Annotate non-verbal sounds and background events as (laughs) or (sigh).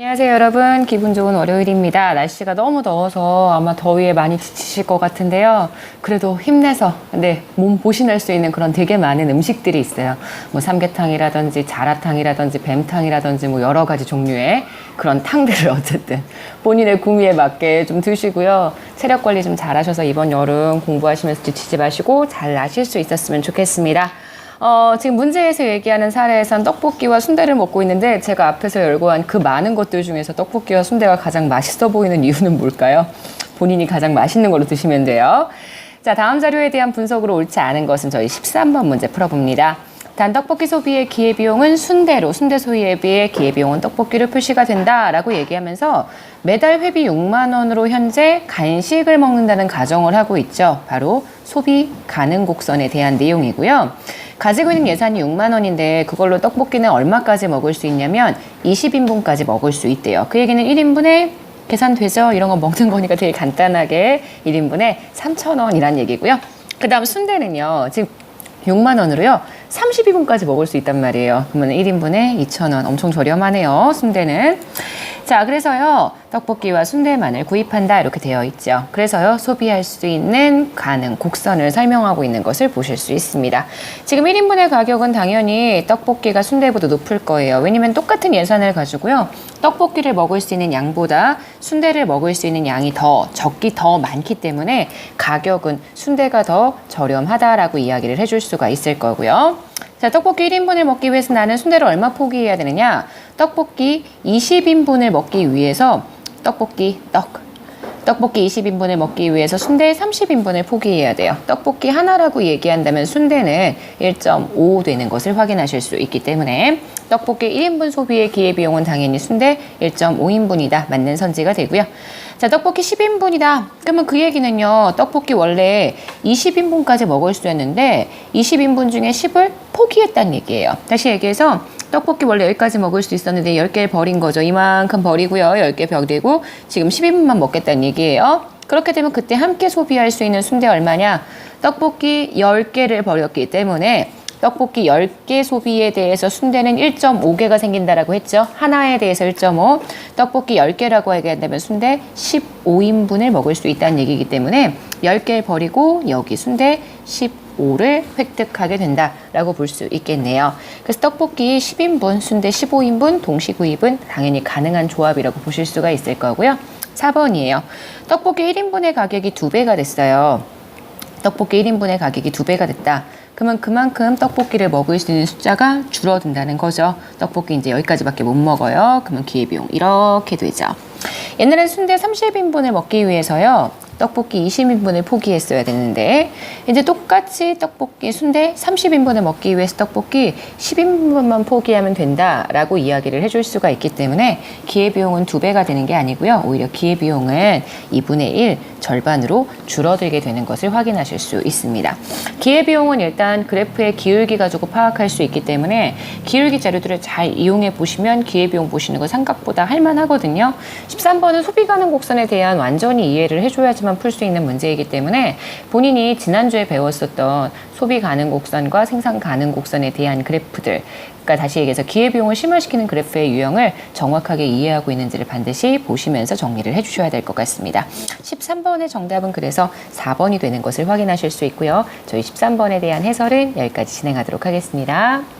안녕하세요 여러분. 기분 좋은 월요일입니다. 날씨가 너무 더워서 아마 더위에 많이 지치실 것 같은데요. 그래도 힘내서 네몸 보신할 수 있는 그런 되게 많은 음식들이 있어요. 뭐 삼계탕이라든지 자라탕이라든지 뱀탕이라든지 뭐 여러 가지 종류의 그런 탕들을 (laughs) 어쨌든 본인의 구미에 맞게 좀 드시고요. 체력 관리 좀 잘하셔서 이번 여름 공부하시면서 지치지 마시고 잘 나실 수 있었으면 좋겠습니다 어, 지금 문제에서 얘기하는 사례에선 떡볶이와 순대를 먹고 있는데 제가 앞에서 열고 한그 많은 것들 중에서 떡볶이와 순대가 가장 맛있어 보이는 이유는 뭘까요? 본인이 가장 맛있는 걸로 드시면 돼요. 자, 다음 자료에 대한 분석으로 옳지 않은 것은 저희 13번 문제 풀어봅니다. 단 떡볶이 소비의 기회비용은 순대로 순대 소비에 비해 기회비용은 떡볶이로 표시가 된다라고 얘기하면서 매달 회비 6만 원으로 현재 간식을 먹는다는 가정을 하고 있죠. 바로 소비 가능 곡선에 대한 내용이고요. 가지고 있는 예산이 6만 원인데 그걸로 떡볶이는 얼마까지 먹을 수 있냐면 20인분까지 먹을 수 있대요. 그 얘기는 1인분에 계산되죠? 이런 거 먹는 거니까 되게 간단하게 1인분에 3,000원이란 얘기고요. 그 다음 순대는요. 지금 6만 원으로요. 32분까지 먹을 수 있단 말이에요. 그러면 1인분에 2,000원. 엄청 저렴하네요. 순대는. 자, 그래서요. 떡볶이와 순대만을 구입한다. 이렇게 되어 있죠. 그래서요. 소비할 수 있는 가능 곡선을 설명하고 있는 것을 보실 수 있습니다. 지금 1인분의 가격은 당연히 떡볶이가 순대보다 높을 거예요. 왜냐면 똑같은 예산을 가지고요. 떡볶이를 먹을 수 있는 양보다 순대를 먹을 수 있는 양이 더 적기 더 많기 때문에 가격은 순대가 더 저렴하다라고 이야기를 해줄 수가 있을 거고요. 자, 떡볶이 1인분을 먹기 위해서 나는 순대를 얼마 포기해야 되느냐? 떡볶이 20인분을 먹기 위해서 떡볶이 떡 떡볶이 20인분을 먹기 위해서 순대 30인분을 포기해야 돼요. 떡볶이 하나라고 얘기한다면 순대는 1.5 되는 것을 확인하실 수 있기 때문에 떡볶이 1인분 소비의 기회비용은 당연히 순대 1.5인분이다. 맞는 선지가 되고요. 자, 떡볶이 10인분이다. 그러면 그 얘기는요. 떡볶이 원래 20인분까지 먹을 수 있는데 20인분 중에 10을 포기했다는 얘기예요. 다시 얘기해서 떡볶이 원래 여기까지 먹을 수 있었는데 10개를 버린 거죠. 이만큼 버리고요. 10개 버리고 지금 12분만 먹겠다는 얘기예요. 그렇게 되면 그때 함께 소비할 수 있는 순대 얼마냐? 떡볶이 10개를 버렸기 때문에 떡볶이 10개 소비에 대해서 순대는 1.5개가 생긴다라고 했죠. 하나에 대해서 1.5. 떡볶이 10개라고 얘기한다면 순대 15인분을 먹을 수 있다는 얘기이기 때문에 10개를 버리고 여기 순대 15 를 획득하게 된다라고 볼 수 있겠네요. 그래서 떡볶이 10인분, 순대 15인분, 동시 구입은 당연히 가능한 조합이라고 보실 수가 있을 거고요. 4번이에요. 떡볶이 1인분의 가격이 2배가 됐어요. 떡볶이 1인분의 가격이 2배가 됐다. 그러면 그만큼 떡볶이를 먹을 수 있는 숫자가 줄어든다는 거죠. 떡볶이 이제 여기까지밖에 못 먹어요. 그러면 기회비용 이렇게 되죠. 옛날엔 순대 30인분을 먹기 위해서요. 떡볶이 20인분을 포기했어야 되는데 이제 똑같이 떡볶이 순대 30인분을 먹기 위해서 떡볶이 10인분만 포기하면 된다라고 이야기를 해줄 수가 있기 때문에 기회비용은 두 배가 되는 게 아니고요. 오히려 기회비용은 2분의 1 절반으로 줄어들게 되는 것을 확인하실 수 있습니다. 기회비용은 일단 그래프의 기울기 가지고 파악할 수 있기 때문에 기울기 자료들을 잘 이용해 보시면 기회비용 보시는 거 생각보다 할만하거든요. 13번은 소비 가능 곡선에 대한 완전히 이해를 해줘야지만 풀 수 있는 문제이기 때문에 본인이 지난주에 배웠었던 소비 가능 곡선과 생산 가능 곡선에 대한 그래프들 그러니까 다시 얘기해서 기회비용을 심화시키는 그래프의 유형을 정확하게 이해하고 있는지를 반드시 보시면서 정리를 해주셔야 될 것 같습니다. 13번의 정답은 그래서 4번이 되는 것을 확인하실 수 있고요. 저희 13번에 대한 해설은 여기까지 진행하도록 하겠습니다.